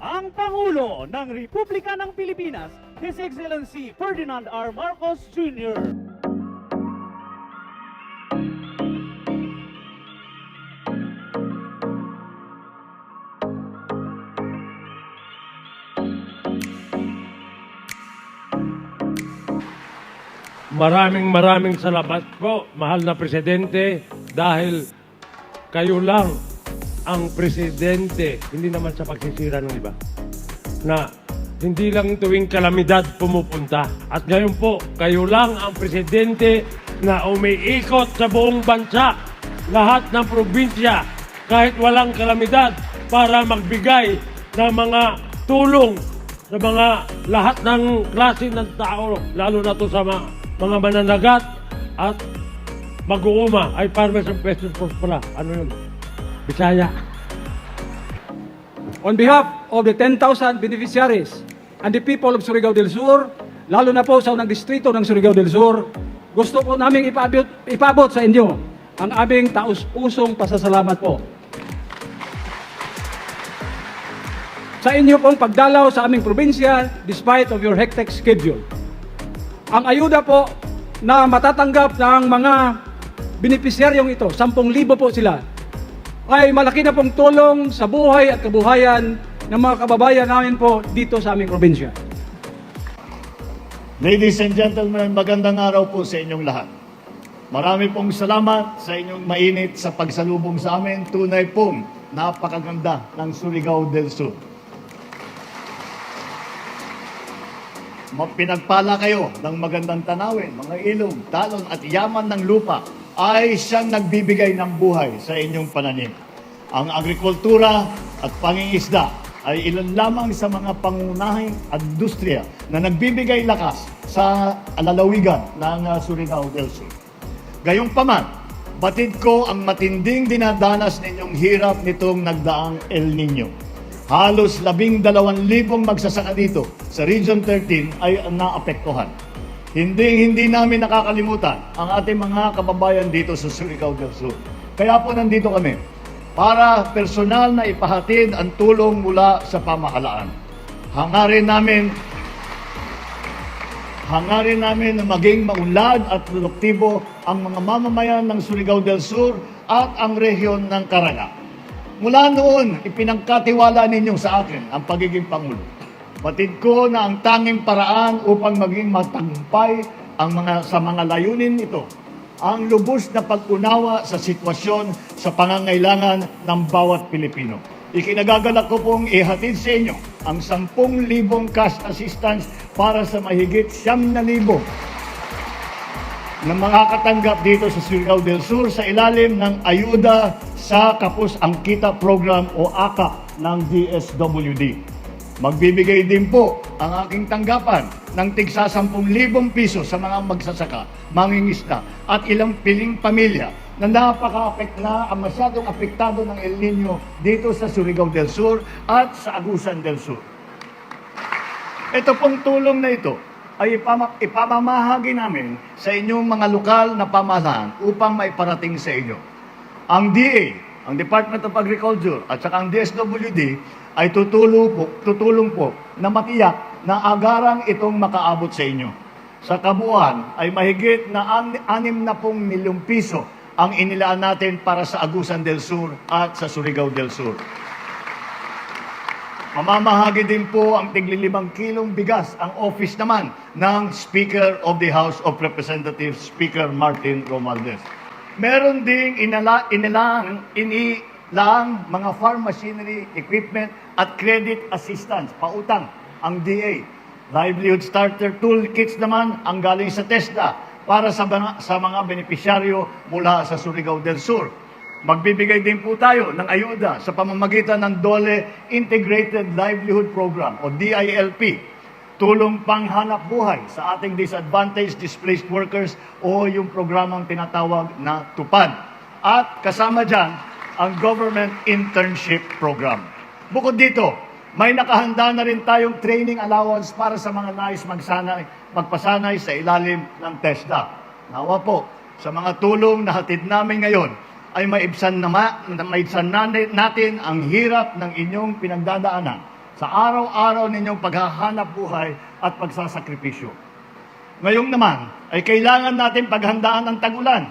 ang Pangulo ng Republika ng Pilipinas, His Excellency Ferdinand R. Marcos Jr. Maraming maraming salamat po, mahal na presidente, dahil kayo lang ang presidente, hindi naman sa pagsisira ng iba, na hindi lang tuwing kalamidad pumupunta. At ngayon po, kayo lang ang presidente na umiikot sa buong bansa, lahat ng probinsya, kahit walang kalamidad, para magbigay ng mga tulong sa mga lahat ng klase ng tao, lalo na to sa mga, mga mananagat at mag-uuma ay and peasants for pala. Ano yun? Bisaya. On behalf of the 10,000 beneficiaries and the people of Surigao del Sur, lalo na po sa unang distrito ng Surigao del Sur, gusto po namin ipabot, ipabot sa inyo ang aming taus-pusong pasasalamat po. Sa inyo pong pagdalaw sa aming probinsya despite of your hectic schedule. Ang ayuda po na matatanggap ng mga benepisyaryong ito, 10,000 po sila, ay malaki na pong tulong sa buhay at kabuhayan ng mga kababayan namin po dito sa aming probinsya. Ladies and gentlemen, magandang araw po sa inyong lahat. Marami pong salamat sa inyong mainit sa pagsalubong sa amin. Tunay pong napakaganda ng Surigao del Sur. Pinagpala kayo ng magandang tanawin, mga ilog, talon at yaman ng lupa ay siyang nagbibigay ng buhay sa inyong pananim. Ang agrikultura at pangingisda ay ilan lamang sa mga pangunahing industriya na nagbibigay lakas sa alalawigan ng uh, Surigao del Sur. Gayunpaman, batid ko ang matinding dinadanas ninyong hirap nitong nagdaang El Nino. Halos labing dalawang libong magsasaka dito sa Region 13 ay naapektuhan. Hindi hindi namin nakakalimutan ang ating mga kababayan dito sa Surigao del Sur. Kaya po nandito kami para personal na ipahatid ang tulong mula sa pamahalaan. Hangarin namin Hangarin namin na maging maunlad at produktibo ang mga mamamayan ng Surigao del Sur at ang rehiyon ng Caraga. Mula noon, ipinagkatiwala ninyo sa akin ang pagiging Pangulo. Batid ko na ang tanging paraan upang maging matagumpay ang mga, sa mga layunin nito ang lubos na pag-unawa sa sitwasyon sa pangangailangan ng bawat Pilipino. Ikinagagalak ko pong ihatid sa inyo ang 10,000 cash assistance para sa mahigit 9,000 na makakatanggap dito sa Surigao del Sur sa ilalim ng ayuda sa Kapus Angkita Program o AKA ng DSWD. Magbibigay din po ang aking tanggapan ng tigsa 10,000 piso sa mga magsasaka, mangingisda at ilang piling pamilya na napaka na ang masyadong apektado ng El Nino dito sa Surigao del Sur at sa Agusan del Sur. Ito pong tulong na ito ay ipama- ipamamahagi namin sa inyong mga lokal na pamahalaan upang maiparating sa inyo. Ang DA, ang Department of Agriculture at saka ang DSWD ay tutulong po, tutulong po na matiyak na agarang itong makaabot sa inyo. Sa kabuuan ay mahigit na an- anim na pong milyong piso ang inilaan natin para sa Agusan del Sur at sa Surigao del Sur. Mamamahagi din po ang tiglilimang kilong bigas ang office naman ng Speaker of the House of Representatives, Speaker Martin Romualdez. Meron ding inala, inilang, inilang mga farm machinery, equipment at credit assistance, pautang ang DA. Livelihood Starter Toolkits naman ang galing sa TESDA para sa sa mga benepisyaryo mula sa Surigao del Sur. Magbibigay din po tayo ng ayuda sa pamamagitan ng DOLE Integrated Livelihood Program o DILP. Tulong panghanap buhay sa ating disadvantaged displaced workers o yung programang tinatawag na TUPAD. At kasama dyan ang Government Internship Program. Bukod dito, may nakahanda na rin tayong training allowance para sa mga nais magsanay, magpasanay sa ilalim ng TESDA. Nawa po, sa mga tulong na hatid namin ngayon, ay maibsan, na ma, maibsan na- natin ang hirap ng inyong pinagdadaanan sa araw-araw ninyong paghahanap buhay at pagsasakripisyo. Ngayong naman ay kailangan natin paghandaan ang tagulan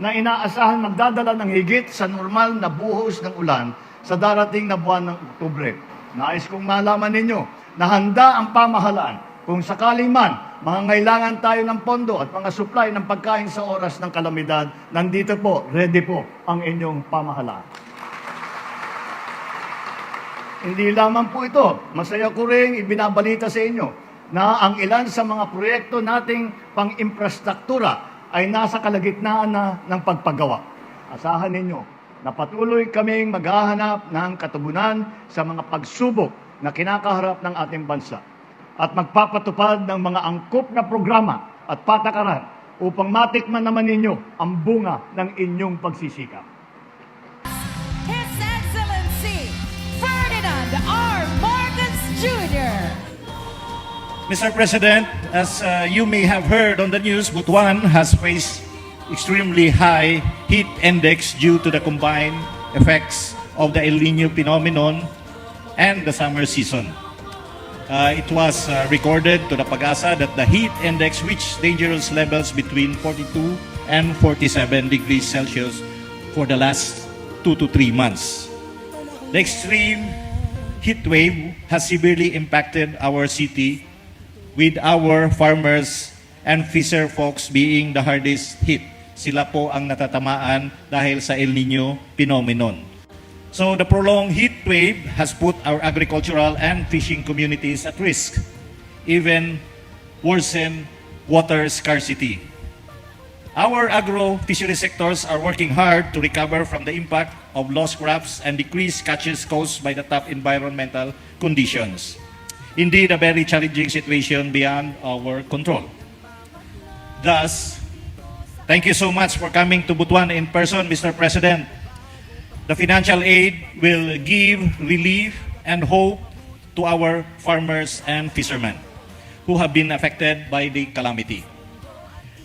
na inaasahan magdadala ng higit sa normal na buhos ng ulan sa darating na buwan ng Oktubre. Nais kong malaman ninyo na handa ang pamahalaan kung sakaling man mangangailangan tayo ng pondo at mga supply ng pagkain sa oras ng kalamidad, nandito po, ready po ang inyong pamahalaan. Hindi lamang po ito. Masaya ko rin ibinabalita sa inyo na ang ilan sa mga proyekto nating pang-infrastruktura ay nasa kalagitnaan na ng pagpagawa. Asahan ninyo na patuloy kaming maghahanap ng katugunan sa mga pagsubok na kinakaharap ng ating bansa at magpapatupad ng mga angkop na programa at patakaran upang matikman naman ninyo ang bunga ng inyong pagsisikap. His Excellency Ferdinand R. Marcos Jr. Mr. President, as uh, you may have heard on the news, Butuan has faced extremely high heat index due to the combined effects of the El Nino phenomenon and the summer season. Uh, it was uh, recorded to the Pagasa that the heat index reached dangerous levels between 42 and 47 degrees Celsius for the last two to three months. The extreme heat wave has severely impacted our city with our farmers and fisher folks being the hardest hit. Sila po ang natatamaan dahil sa El Nino phenomenon. So the prolonged heat wave has put our agricultural and fishing communities at risk, even worsen water scarcity. Our agro-fishery sectors are working hard to recover from the impact of lost crops and decreased catches caused by the tough environmental conditions. Indeed, a very challenging situation beyond our control. Thus, thank you so much for coming to Butuan in person, Mr. President. The financial aid will give relief and hope to our farmers and fishermen who have been affected by the calamity.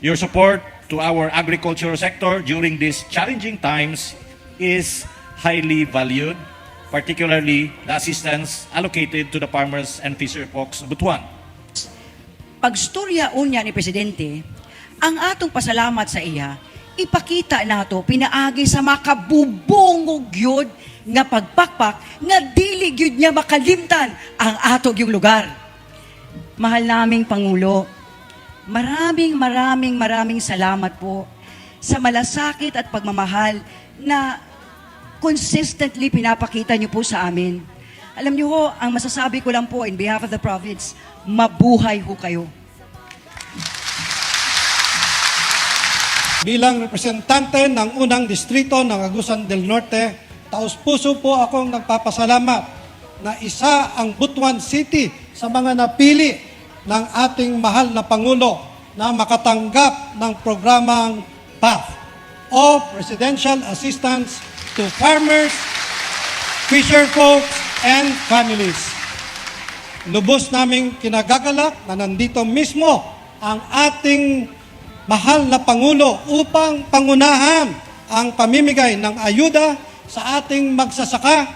Your support to our agricultural sector during these challenging times is highly valued, particularly the assistance allocated to the farmers and fisher folks of Butuan. pagstorya unya ni Presidente, ang atong pasalamat sa iya, ipakita nato pinaagi sa makabubongog yun nga pagpakpak nga dili gyud niya makalimtan ang atog yung lugar. Mahal naming Pangulo, maraming maraming maraming salamat po sa malasakit at pagmamahal na consistently pinapakita niyo po sa amin. Alam niyo ho, ang masasabi ko lang po in behalf of the province, mabuhay ho kayo. Bilang representante ng unang distrito ng Agusan del Norte, taos puso po akong nagpapasalamat na isa ang Butuan City sa mga napili ng ating mahal na Pangulo na makatanggap ng programang PAF o Presidential Assistance to Farmers, Fisher Folks, and Families. Lubos naming kinagagalak na nandito mismo ang ating mahal na Pangulo upang pangunahan ang pamimigay ng ayuda sa ating magsasaka,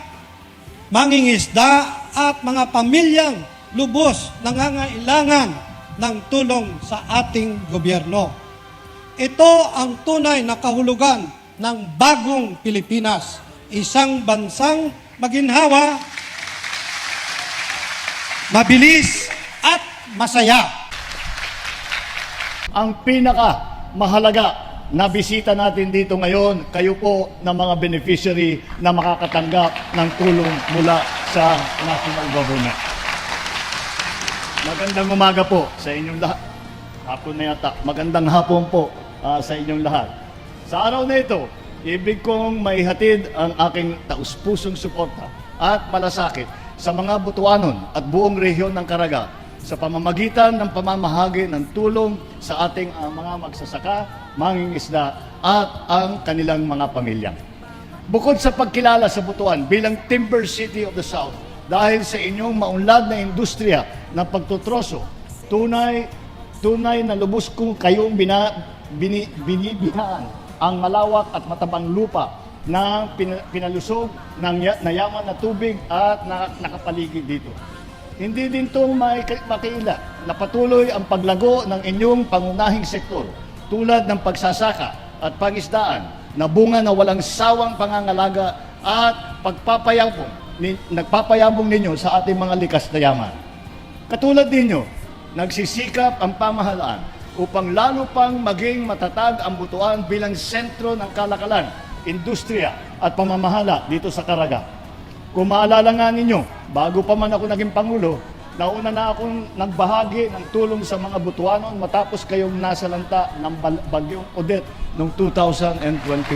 mangingisda at mga pamilyang lubos nangangailangan ng tulong sa ating gobyerno. Ito ang tunay na kahulugan ng bagong Pilipinas, isang bansang maginhawa, mabilis at masaya. Ang pinaka mahalaga na bisita natin dito ngayon, kayo po na mga beneficiary na makakatanggap ng tulong mula sa national government. Magandang umaga po sa inyong lahat. Hapon na yata. Magandang hapon po ah, sa inyong lahat. Sa araw na ito, ibig kong maihatid ang aking taus-pusong suporta at malasakit sa mga Butuanon at buong rehiyon ng Caraga sa pamamagitan ng pamamahagi ng tulong sa ating ah, mga magsasaka, mangingisda at ang kanilang mga pamilya. Bukod sa pagkilala sa Butuan bilang Timber City of the South, dahil sa inyong maunlad na industriya ng pagtutroso, tunay, tunay na lubos kong kayong bina, bini, binibihaan ang malawak at matabang lupa pin- pinalusog ng ya- na na tubig at na, nakapaligid dito. Hindi din ito makiila na patuloy ang paglago ng inyong pangunahing sektor tulad ng pagsasaka at pangisdaan na bunga na walang sawang pangangalaga at pagpapayabong, ni, nagpapayabong ninyo sa ating mga likas na yaman. Katulad ninyo, nagsisikap ang pamahalaan upang lalo pang maging matatag ang butuan bilang sentro ng kalakalan, industriya at pamamahala dito sa Caraga. Kung maalala nga ninyo, bago pa man ako naging Pangulo, nauna na akong nagbahagi ng tulong sa mga Butuanon matapos kayong nasa lanta ng bagyong Odette noong 2021.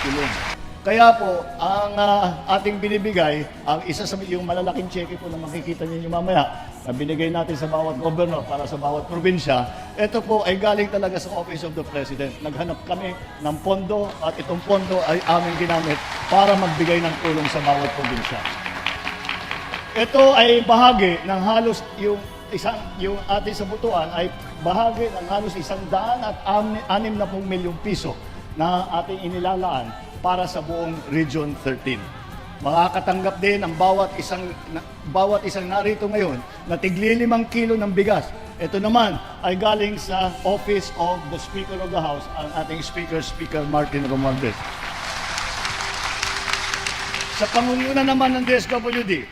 Tulong. Kaya po, ang ah, ating binibigay, ang isa sa yung malalaking cheque po na makikita ninyo mamaya, na binigay natin sa bawat governor para sa bawat probinsya, ito po ay galing talaga sa Office of the President. Naghanap kami ng pondo at itong pondo ay aming ginamit para magbigay ng tulong sa bawat probinsya. Ito ay bahagi ng halos yung isang yung ating sa butuan ay bahagi ng halos isang daan at anim na pong milyong piso na ating inilalaan para sa buong Region 13. Makakatanggap din ang bawat isang na, bawat isang narito ngayon na tigli limang kilo ng bigas. Ito naman ay galing sa Office of the Speaker of the House, ang ating Speaker, Speaker Martin Romualdez. Sa pangunguna naman ng DSWD,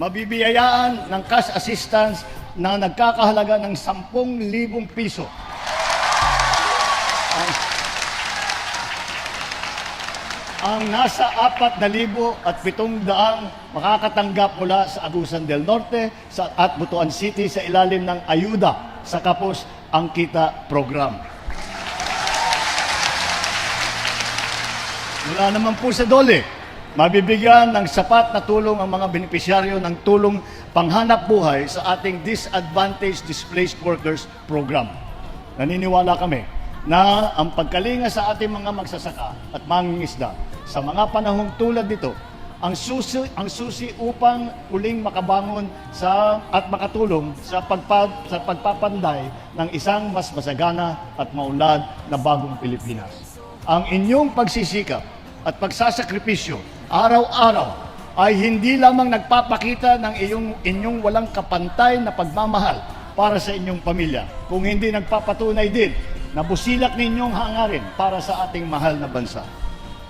mabibiyayaan ng cash assistance na nagkakahalaga ng 10,000 piso. Ang nasa 4,000 at 700 makakatanggap mula sa Agusan del Norte sa, at Butuan City sa ilalim ng ayuda sa Kapos ang Kita Program. Mula naman po sa Dole, mabibigyan ng sapat na tulong ang mga benepisyaryo ng tulong panghanap buhay sa ating Disadvantaged Displaced Workers Program. Naniniwala kami na ang pagkalinga sa ating mga magsasaka at mangingisda sa mga panahong tulad nito ang susi ang susi upang uling makabangon sa at makatulong sa pagpa, sa pagpapanday ng isang mas masagana at maunlad na bagong Pilipinas. Ang inyong pagsisikap at pagsasakripisyo araw-araw ay hindi lamang nagpapakita ng iyong inyong walang kapantay na pagmamahal para sa inyong pamilya, kung hindi nagpapatunay din na busilak ninyong hangarin para sa ating mahal na bansa.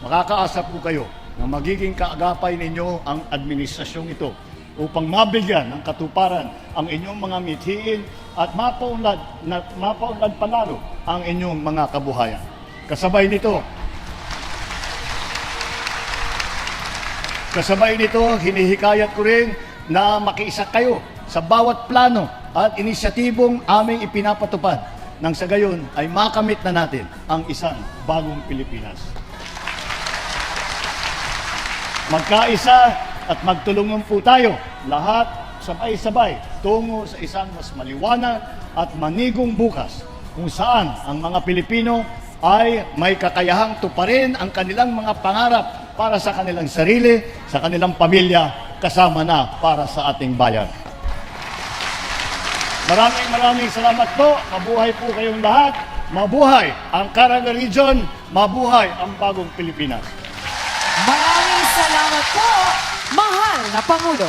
Makakaasa po kayo na magiging kaagapay ninyo ang administrasyong ito upang mabigyan ng katuparan ang inyong mga mithiin at mapaunlad, na, mapaunlad palalo ang inyong mga kabuhayan. Kasabay nito, kasabay nito, hinihikayat ko rin na makiisa kayo sa bawat plano at inisyatibong aming ipinapatupad nang sa gayon ay makamit na natin ang isang bagong Pilipinas. Magkaisa at magtulungan po tayo lahat sabay-sabay tungo sa isang mas maliwanag at manigong bukas kung saan ang mga Pilipino ay may kakayahang tuparin ang kanilang mga pangarap para sa kanilang sarili, sa kanilang pamilya, kasama na para sa ating bayan. Maraming maraming salamat po. Mabuhay po kayong lahat. Mabuhay ang Caraga Region. Mabuhay ang bagong Pilipinas. Maraming salamat po, mahal na Pangulo.